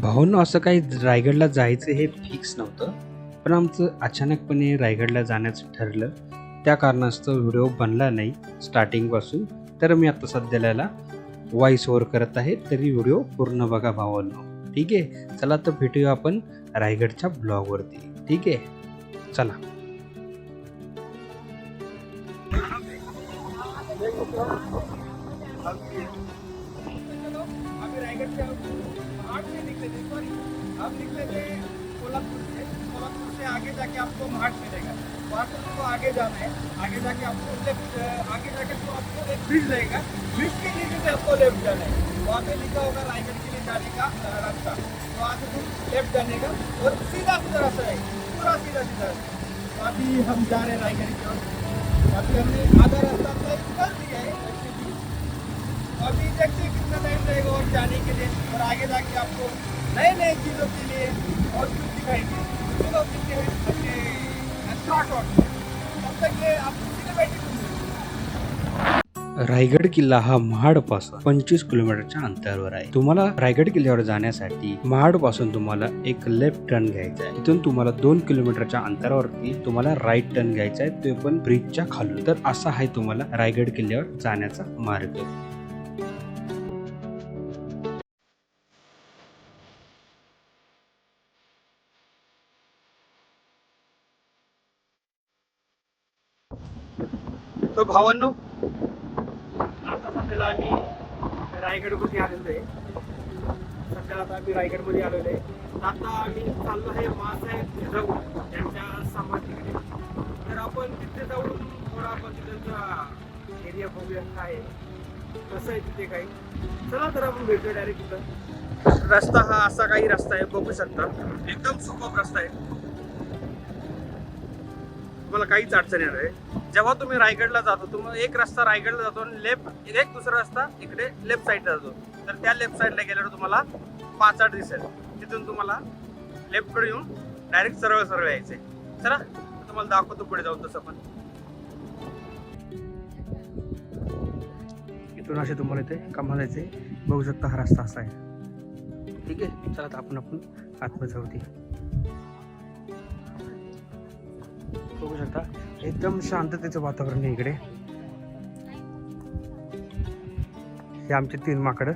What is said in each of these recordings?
भाऊंना असं काही रायगडला जायचं हे फिक्स नव्हतं पण आमचं अचानकपणे रायगडला जाण्याचं ठरलं. त्या कारणास्तव व्हिडिओ बनला नाही स्टार्टिंगपासून तर मी आता सध्याला याला वॉइस ओव्हर करत आहे तरी व्हिडिओ पूर्ण बघा भावांनो. ठीक आहे? चला तर भेटूया आपण रायगडच्या ब्लॉगवरती. ठीक आहे? चला. हम निकले थे, कोल्हापुर से कोल्हापुर से आगे जाके आपको महाट मिलेगा। वहाँ से आपको आगे जाना है, आगे जाके आपको लेफ़्ट आगे जाके तो आपको एक ब्रिज रहेगा। ब्रिज के नीचे से आपको लेफ़्ट जाना है। वहाँ पे लिखा होगा रायगढ़ के लिए जाने का रास्ता। तो से तुम लेफ़्ट जाने का और सीधा सीधा रास्ता है, पूरा सीधा सीधा रास्ता। अभी हम जा रहे हैं रायगढ़ की ओर। अभी हमने आधा रास्ता तय कर दिया है। अभी देखते हैं कितना टाइम रहेगा और जाने के लिए? और आगे जाके आपको नए नए चीज़ों के लिए और कुछ दिखाएंगे। चलो मिलते हैं शॉर्ट शॉर्ट तब तक ये आप रायगड किल्ला हा महाडपासून पंचवीस किलोमीटरच्या अंतरावर आहे. तुम्हाला रायगड किल्ल्यावर जाण्यासाठी महाडपासून तुम्हाला एक लेफ्ट टर्न घ्यायचा आहे. तिथून तुम्हाला दोन किलोमीटरच्या अंतरावरती तुम्हाला राईट टर्न घ्यायचा आहे. ते पण ब्रिजच्या खालून. तर असा आहे तुम्हाला रायगड किल्ल्यावर जाण्याचा मार्ग. तो भावांनो आता सध्याला आम्ही रायगडमध्ये आलेलो आहे. सध्या आता आम्ही रायगडमध्ये आलेलो आहे. आता आम्ही चाललो आहे मासाहेब जिजाऊ त्यांच्या समाधीकडे. तर आपण तिथे जाऊन थोडा आपण तिथं एरिया बघूया काय आहे. कसं आहे तिथे काही. चला तर आपण भेटतो डायरेक्ट तिथं रस्ता हा असा काही रस्ता आहे बघू शकता. एकदम सुपब रस्ता आहे. तुम्हाला काहीच अडचण येणार आहे जेव्हा तुम्ही रायगडला जातो तुम्ही एक रस्ता रायगडला जातो आणि लेफ्ट एक दुसरा रस्ता इकडे लेफ्ट साईडला जातो. तर त्या लेफ्ट साईडला गेल्यावर तुम्हाला पाचाड दिसेल. तिथून तुम्हाला लेफ्टकडे येऊन डायरेक्ट सरळ सरळ यायचे चला तुम्हाला दाखवतो पुढे जाऊन तसं पण. इथून असे तुम्हाला इथे कमाल जायचे बघू शकता हा रस्ता असा आहे. ठीक आहे चला आता आपण आपण आत्मत जाऊ ते बघू शकता एकदम शांततेचं वातावरण आहे इकडे. हे आमचे तीन माकडं.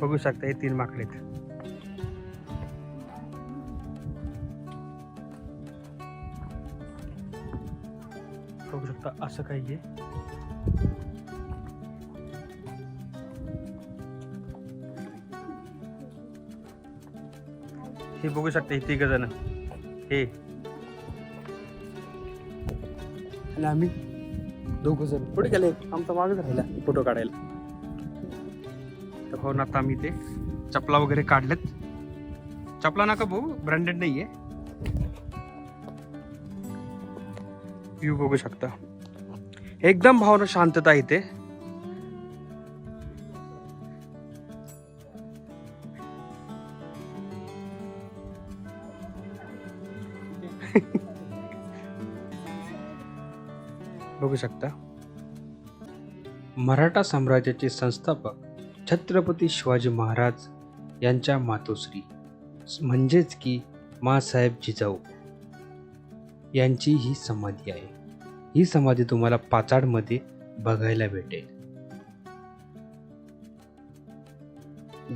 बघू शकता हे तीन माकडे आहेत. बघू शकता असं काही आहे. हे बघू शकता हे तिघ जण. हे. आणि आम्ही दोघ जण पुढे गेले. आमचा मागच राहिला फोटो काढायला. तर हो ना आता आम्ही ते चपला वगैरे काढलेत. चपला नका भाऊ ब्रँडेड नाहीये. व्ह्यू बघू शकता. एकदम भावना शांतता इथे. बघू शकता. मराठा साम्राज्याचे संस्थापक छत्रपती शिवाजी महाराज यांच्या मातोश्री म्हणजेच की मासाहेब जिजाऊ यांची ही समाधी आहे. ही समाधी तुम्हाला पाचाडमध्ये बघायला भेटेल.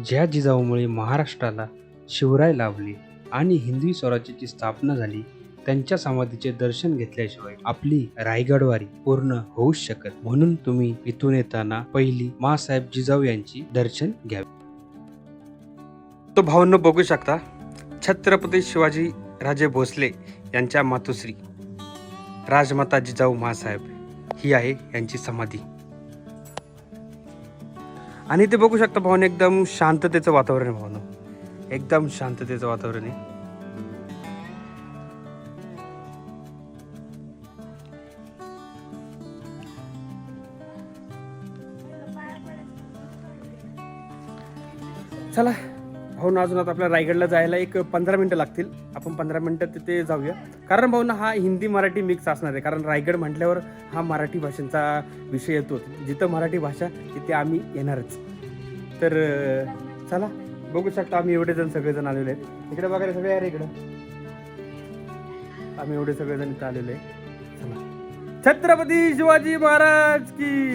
ज्या जिजाऊमुळे महाराष्ट्राला शिवराय लाभले आणि हिंदवी स्वराज्याची स्थापना झाली त्यांच्या समाधीचे दर्शन घेतल्याशिवाय आपली रायगडवारी पूर्ण होऊच शकत. म्हणून तुम्ही इथून येताना पहिली मासाहेब जिजाऊ यांची दर्शन घ्यावे. तो भावनो बघू शकता छत्रपती शिवाजी राजे भोसले यांच्या मातोश्री राजमाता जिजाऊ महासाहेब ही आहे यांची समाधी. आणि ते बघू शकता भावना एकदम शांततेचं वातावरण आहे भावना. एकदम शांततेचं वातावरण आहे. चला भाऊ अजून आता आपल्या रायगडला जायला एक पंधरा मिनटं लागतील. आपण पंधरा मिनटं तिथे जाऊया. कारण भाऊ ना हा हिंदी मराठी मिक्स असणार आहे. कारण रायगड म्हटल्यावर हा मराठी भाषेचा विषय येतो. जिथं मराठी भाषा तिथे आम्ही येणारच. तर चला बघू शकता आम्ही एवढे जण सगळेजण आलेले आहेत. इकडे बघायला सगळे आहे इकडं. आम्ही एवढे सगळेजण इथं आलेले आहे. चला. छत्रपती शिवाजी महाराज की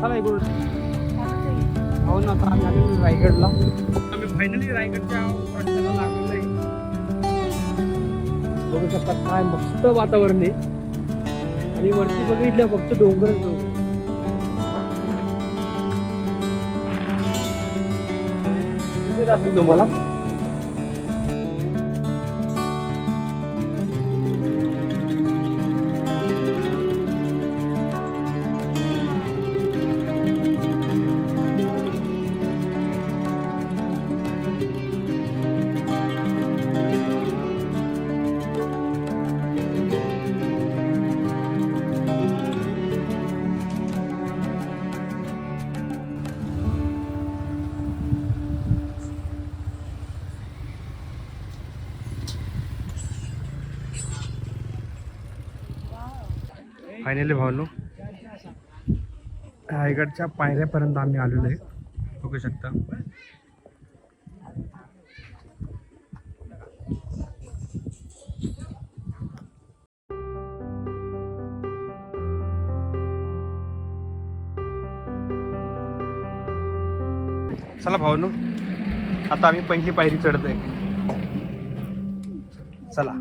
चला इकडून. हो ना आता आम्ही आलेलो रायगडला. आम्ही फायनली रायगडच्या लागलेलो आहे. बघू शकता काय मस्त वातावरण आहे. आणि वरती बघितलं फक्त डोंगर. तुम्हाला? फायनली भावलो. रायगडच्या पायऱ्यापर्यंत आम्ही आलेलो आहे. बघू शकता. चला भावनू आता आम्ही पहिली पायरी चढतोय. चला.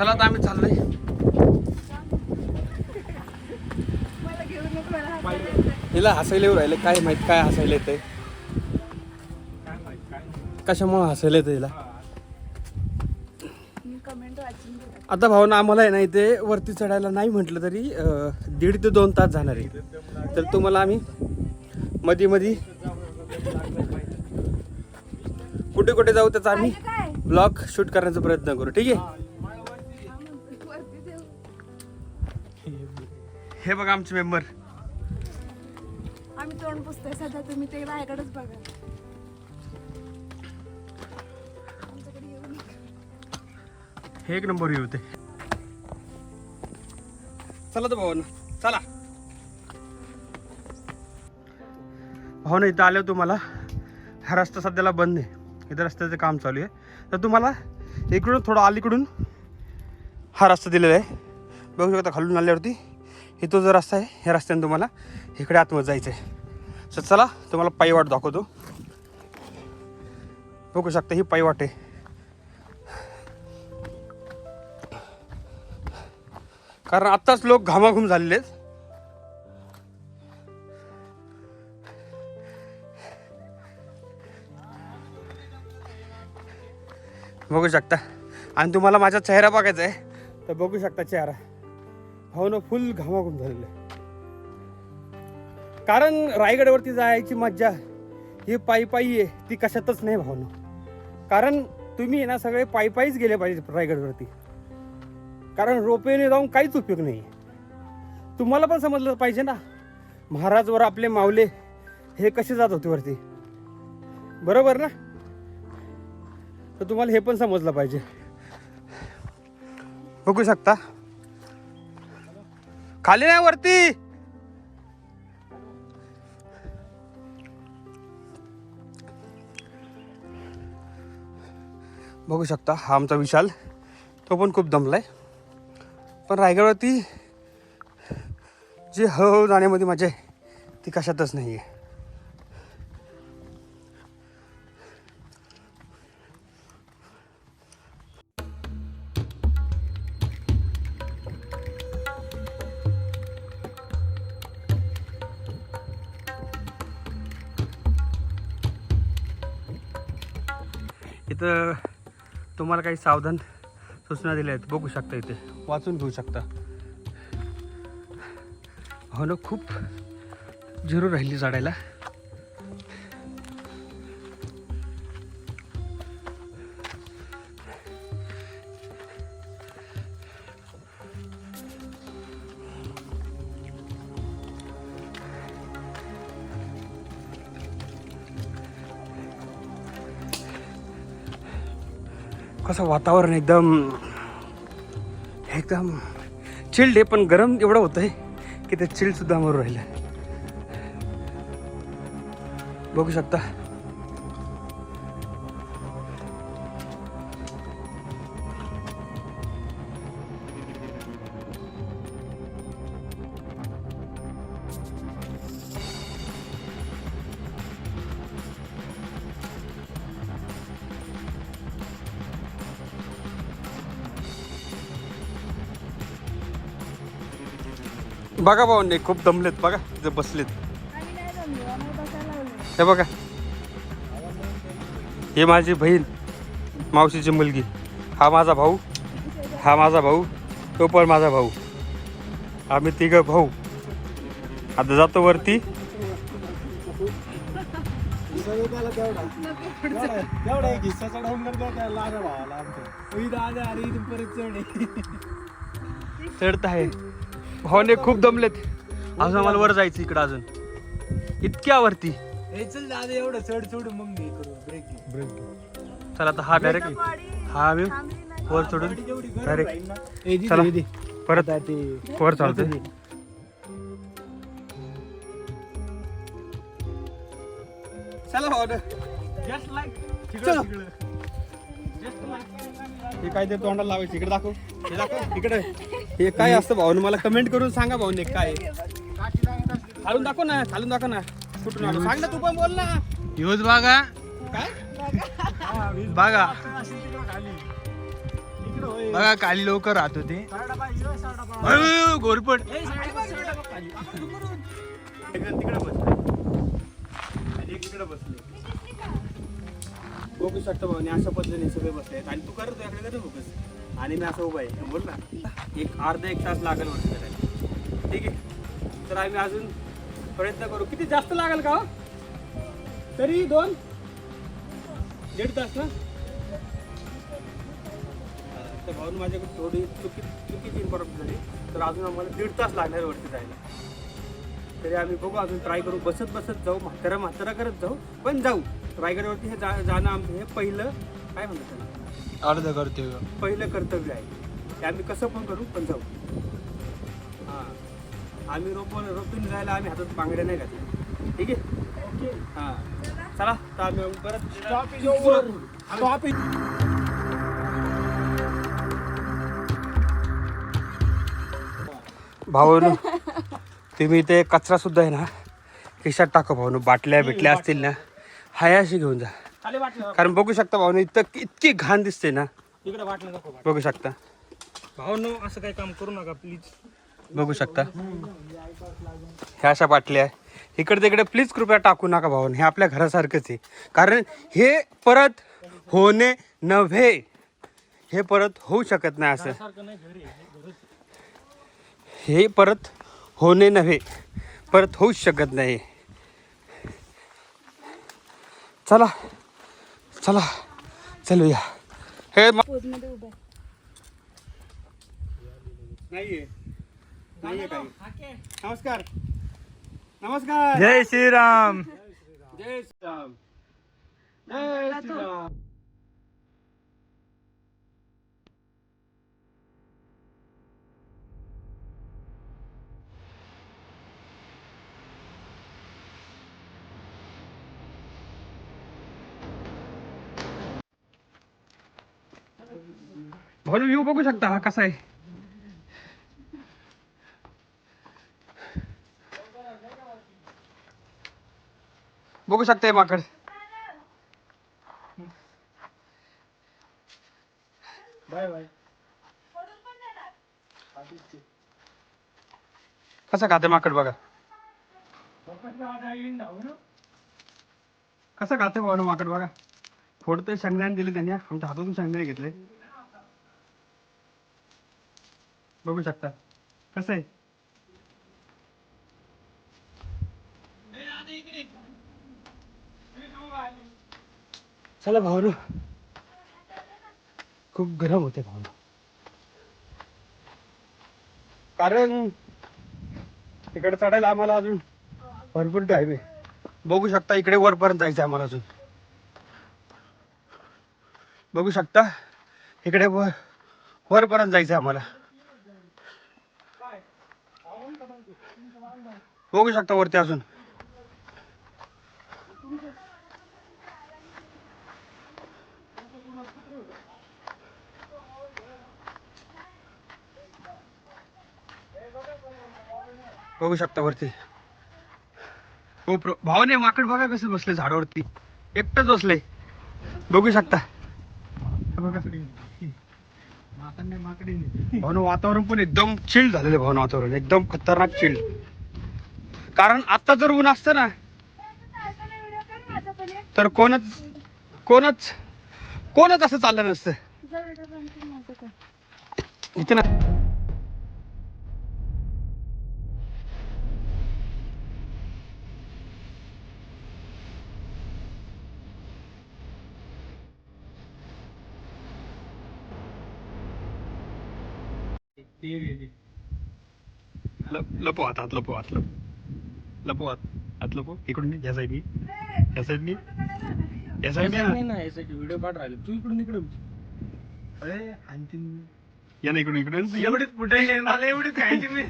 चला आता आम्ही चाललोय. हिला हसायला येऊ राहिले काय माहीत काय हसायला येतंय. कशामुळे हसायला येतं हिला. आता भावना आम्हाला आहे ना इथे वरती चढायला नाही म्हटलं तरी दीड ते दोन तास जाणार आहे. तर तुम्हाला आम्ही मध्ये मध्ये कुठे कुठे जाऊ त्याचा आम्ही ब्लॉग शूट करण्याचा प्रयत्न करू. ठीक आहे? हे बघा आमचे मेंबर. आम्ही तोंड पुसतोय सध्या तुम्ही ते रायगडच बघा. आमच्याकडे येऊ नका. हे एक नंबर येऊ ते. चला तर भाऊ चला. भाऊ ना इथं आल्यावर तुम्हाला हा रस्ता सध्याला बंद आहे. इथं रस्त्याचं काम चालू आहे. तर तुम्हाला इकडून थोडं अलीकडून हा रस्ता दिलेला आहे. बघू शकता खालून आल्यावरती. इथं जो रस्ता आहे ह्या रस्त्याने तुम्हाला इकडे आतमध्ये जायचं आहे सर चला तुम्हाला पायवाट दाखवतो. बघू शकता ही पायवाट आहे. कारण आत्ताच लोक घामाघूम झालेले आहेत. बघू शकता. आणि तुम्हाला माझा चेहरा बघायचा आहे तर बघू शकता चेहरा. हो ना फुल घामाघूम झालेलं आहे कारण रायगडवरती जायची मज्जा ही पायी पायी आहे ती कशातच नाही भावना. कारण तुम्ही ना सगळे पायी पायीच गेले पाहिजे रायगडवरती. कारण रोपेने जाऊन काहीच उपयोग नाही. तुम्हाला पण समजलं पाहिजे ना महाराजवर आपले मावले हे कसे जात होते वरती. बरोबर ना? तर तुम्हाला हे पण समजलं पाहिजे. बघू शकता. खाली नाही वरती. बघू शकता हा आमचा विशाल. तो पण खूप दमलाय. पण रायगडवरती जी हळूहळू जाण्यामध्ये मजा आहे ती कशातच नाही आहे तुम्हाला काही सावधान सूचना दिल्या आहेत. बघू शकता इथे. वाचून घेऊ शकता. हो ना खूप झिरो राहिली चढायला कसं वातावरण एकदम एकदम चिल्ड आहे पण गरम एवढं होतंय की ते चिल्ड सुद्धा मरू राहिलं बघू शकता. बघा भाऊ खूप दमलेत बघा तिथे बसलेत. हे बघा. हे माझी बहीण मावशीची मुलगी. हा माझा भाऊ हा माझा भाऊ तो पण माझा भाऊ. आम्ही तिघं भाऊ. आता जातो वरती. चढत आहे. भावाने खूप दमलेत. अजून आम्हाला वर जायचं इकडं अजून. इतक्या वरती. हे चल दादा एवढं चढ चढ मग मी करू. ब्रेक ब्रेक चला आता हा डायरेक्ट हा आम्ही वर चढून. डायरेक्ट चला. परत. वर चालतोय. चला भाऊ जस्ट लाईक चला. हे काय ते तोंडाला लावायचं? इकडे दाखव. हे दाखव. इकडे. हे काय असतं भाऊ? मला कमेंट करून सांगा भाऊ ने काय खालून दाखव ना खालून दाखव ना. कुठून आलो? सांग ना तू पण बोल ना. ह्योच बघा काय? बघा बघा काली लोक राहत होते. घोरपट. बघू शकतो भाऊ अशा पद्धतीने सगळे बसले आणि तू करत आणि मी असं उभा आहे. बोल ना. एक अर्धा एक तास लागेल वरती करायला ठीक आहे. तर आम्ही अजून प्रयत्न करू. किती जास्त लागेल का हो? तरी दोन? दीड तास ना? तर भाऊन माझ्याकडे थोडी चुकी चुकीची इम्पॉर्टन्स झाली. तर अजून आम्हाला दीड तास लागणार वरती जायला. तरी आम्ही बघू. अजून ट्राय करू. बसत बसत जाऊ. म्हातारा म्हातारा करत जाऊ. पण जाऊ. रायगडवरती हे जा जाणं आमचं हे पहिलं काय म्हणतात त्यांना अर्ध करते पहिलं कर्तव्य आहे. ते आम्ही कसं पण करू पण जाऊ. हां. आम्ही रोप रोपीन जायला आम्ही हातात बांगड्या नाही घातल्या. ठीक आहे? हां. चला तर आम्ही परत. भाऊ तुम्ही इथे कचरा सुद्धा आहे ना? खिशात टाका भाऊ बाटल्या बिटल्या असतील ना? हायाशी घेऊन जा. कारण बघू शकता भाऊ इथं इतकी घाण दिसते ना. इकडे वाटलं नको बघू शकता. भावनो असं काही काम करू नका प्लीज बघू शकता. ह्या अशा बाटल्या इकडे तिकडे प्लीज कृपया टाकू नका भाऊन हे आपल्या घरासारखंच आहे. कारण हे परत होणे नव्हे. हे परत होऊ शकत नाही असं. हे परत होणे नव्हे. परत होऊच शकत नाही. चला. चला हे. नाहीये. नाहीये काही. नमस्कार. नमस्कार. जय श्रीराम. जय श्रीराम. जय श्रीराम. भाऊ व्ह्यू बघू शकता हा कसा आहे. बघू शकते माकड. Bye bye. कसं खाते माकड बघा. कसं खाते माकड बघा. फोडते शेंगदाणे दिले त्यांनी. आमच्या हातातून शेंगदाणे घेतले. बघू शकता. कसं आहे? चला भाऊ खूप गरम होते भाऊ कारण तिकडे चढायला आम्हाला अजून भरपूर टाईम आहे. बघू शकता इकडे वरपर्यंत जायचं आम्हाला अजून. बघू शकता इकडे वर वरपर्यंत जायचं आम्हाला. बघू शकता वरती अजून. बघू शकता वरती. हो भावाने माकड बघा कसं बसले झाडावरती. एकटंच बसले. बघू शकता. भावना वातावरण पण एकदम चिल्ड झालेलं आहे भावना वातावरण. एकदम खतरनाक चिल्ड कारण आता जर ऊन असतं ना. तर कोणच कोणच कोणच असं चाललं नसतं. इथे ना लप- हात हात लपव हात लप हात हात लपव. इकडून ये, या साईडनी या साईडनी या साईडनी ना. व्हिडिओ काढ राहिले. तू इकडून इकडून अरे आणखी या ना इकडून इकडून एवढीच पुढे मला एवढीच खायची मी.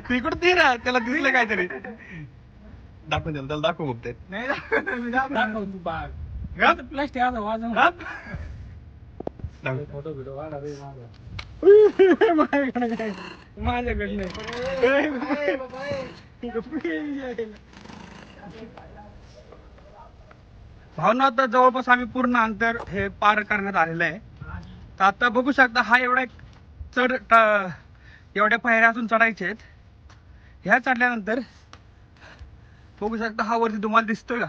तू इकडून दे ना. त्याला दिसलं काहीतरी. दाखव त्याला. त्याला दाखव बघते नाही दाखव तू बाग. प्लास्टिक आता वाजव दाखव. फोटो व्हिडिओ काढा रे माझ्याकडे काय माझ्याकडे भावना आता जवळपास आम्ही पूर्ण अंतर हे पार करण्यात आलेलं आहे. तर आता बघू शकता हा एवढा एक चढ एवढ्या पायऱ्या असून चढायचे आहेत. ह्या चढल्यानंतर बघू शकता हा वरती तुम्हाला दिसतोय का?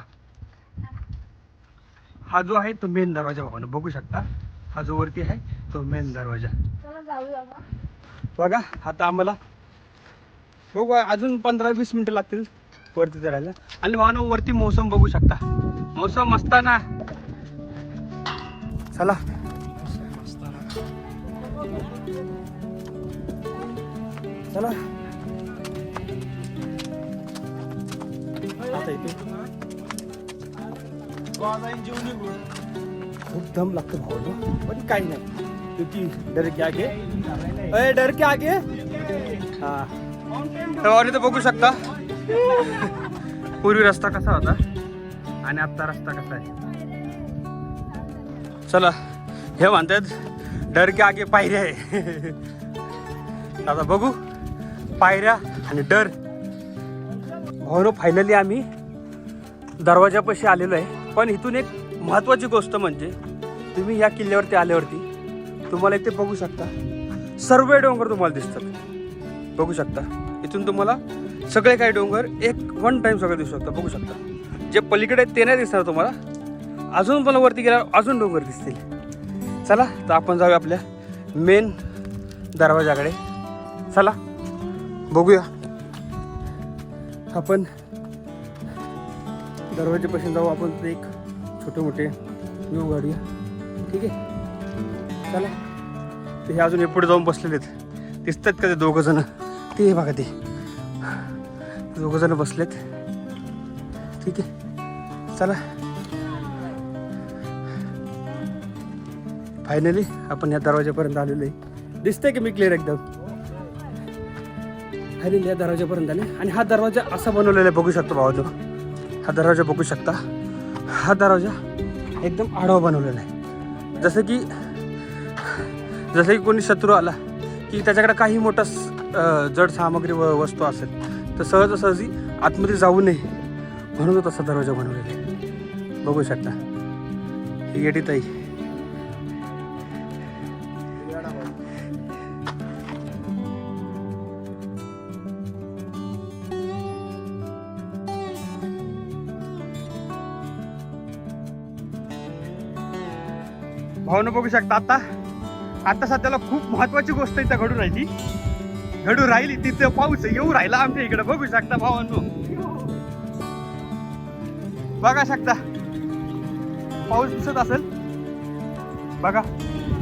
हा जो आहे तो मेन दरवाजा भावना बघू शकता. हा जो वरती आहे तो मेन दरवाजा. बघा आता आम्हाला बघू अजून पंधरा वीस मिनिटं लागतील वरती चढायला. आणि भावना वरती मोसम बघू शकता. मोसम असताना चला. चला. आता इथे. खूप दम लागतो भाऊ पण काही नाही. क्योंकि डर के आगे। अरे डर के आगे? हा। तर तर बघू शकता। पूर्वी रस्ता कसा होता आणि आता रस्ता कसा आहे? चला हे म्हणतात डर के आगे पायऱ्या आहे. आता बघू पायऱ्या आणि डर. भाऊनो फायनली आम्ही दरवाजापाशी आलेलो आहे. पण इथून एक महत्त्वाची गोष्ट म्हणजे तुम्ही या किल्ल्यावरती आल्यावरती तुम्हाला इथे बघू शकता. सर्व डोंगर तुम्हाला दिसतात. बघू शकता. इथून तुम्हाला सगळे काही डोंगर एक वन टाईम सगळे दिसू शकता बघू शकता. जे पलीकडे ते नाही दिसणार तुम्हाला. अजून पण वरती गेल्यावर अजून डोंगर दिसतील. चला तर आपण जाऊया आपल्या मेन दरवाजाकडे. चला बघूया. आपण दरवाजेपासून जाऊ आपण ते एक छोटे मोठे व्यू काढूया. ठीक आहे? चला. ते हे अजून हे पुढे जाऊन बसलेले आहेत. दिसतात का ते दोघं जण? ते बघा ते. दोघं जण बसलेत. ठीक आहे. चला. फायनली आपण या दरवाजापर्यंत आलेलो आहे. दिसतंय की मी क्लिअर एकदम? फायनली या दरवाजापर्यंत आले. आणि हा दरवाजा असा बनवलेला आहे बघू शकतो भावा तो हा दरवाजा बघू शकता. हा दरवाजा एकदम आडवा बनवलेला आहे. जसं की जसं की कोणी शत्रू आला की त्याच्याकडे काही मोठा जड सामग्री व वस्तू असेल तर सहजासहजी आतमध्ये जाऊ नये. म्हणून तो तसा दरवाजा बनवलेला आहे. बघू शकता. ही येडी ताई. भावना बघू शकता आता. आता सध्याला खूप महत्वाची गोष्ट इथं घडून राहिली. घडून राहिली तिथं पाऊस येऊ राहिला आमच्या इकडे. बघू शकता भावांनो. बघा शकता. पाऊस दिसत असेल. बघा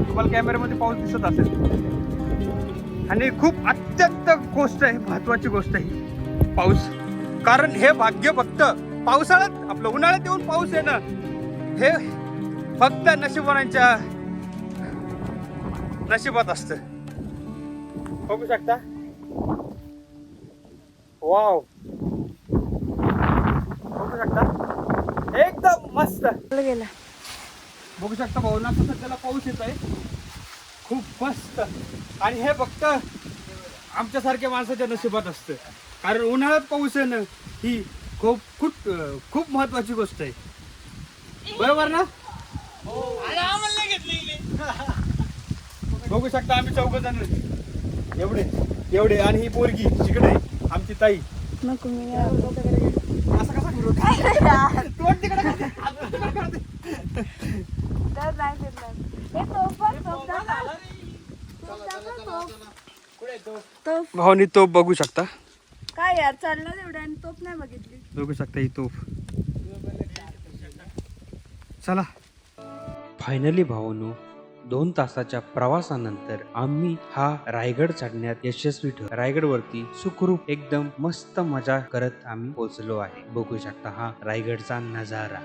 तुम्हाला कॅमेऱ्यामध्ये पाऊस दिसत असेल. आणि खूप अत्यंत गोष्ट आहे महत्वाची गोष्ट आहे पाऊस. कारण हे भाग्य फक्त पावसाळ्यात आपलं उन्हाळ्यात येऊन पाऊस येणं. हे फक्त नशिबवानांच्या नशिबात असत. बघू शकता? वाव बघू शकता? एकदम मस्त. गेला. बघू शकता भावना सध्याला पाऊस येत आहे. खूप मस्त. आणि हे फक्त आमच्यासारख्या माणसाच्या नशिबात असतं. कारण उन्हाळ्यात पाऊस येणं ही खूप खूप खूप महत्वाची गोष्ट आहे. बरोबर ना? बघू शकता आम्ही चौघ जण एवढे एवढे. आणि ही पोरगी तिकडे आहे, आमची ताई. नको मी असं कसा करू? तोंड तिकडे करते, हात तिकडे करते. तर नाही फिरणार हे तोफ बघ, तोफ. दाखव. तोफ दाखव, तोफ. तोफ? भावानी तो बघू शकता. काय यार चाललं तेवढं आणि तोफ नाही बघितली. बघू शकता ही तोफ. चला. फायनली भावानो दोन तासाच्या प्रवासानंतर आम्ही हा रायगड चढण्यात यशस्वी ठेव रायगड वरती सुखरूप एकदम मस्त मजा करत आम्ही पोहोचलो आहे. बघू शकता हा रायगडचा नजारा.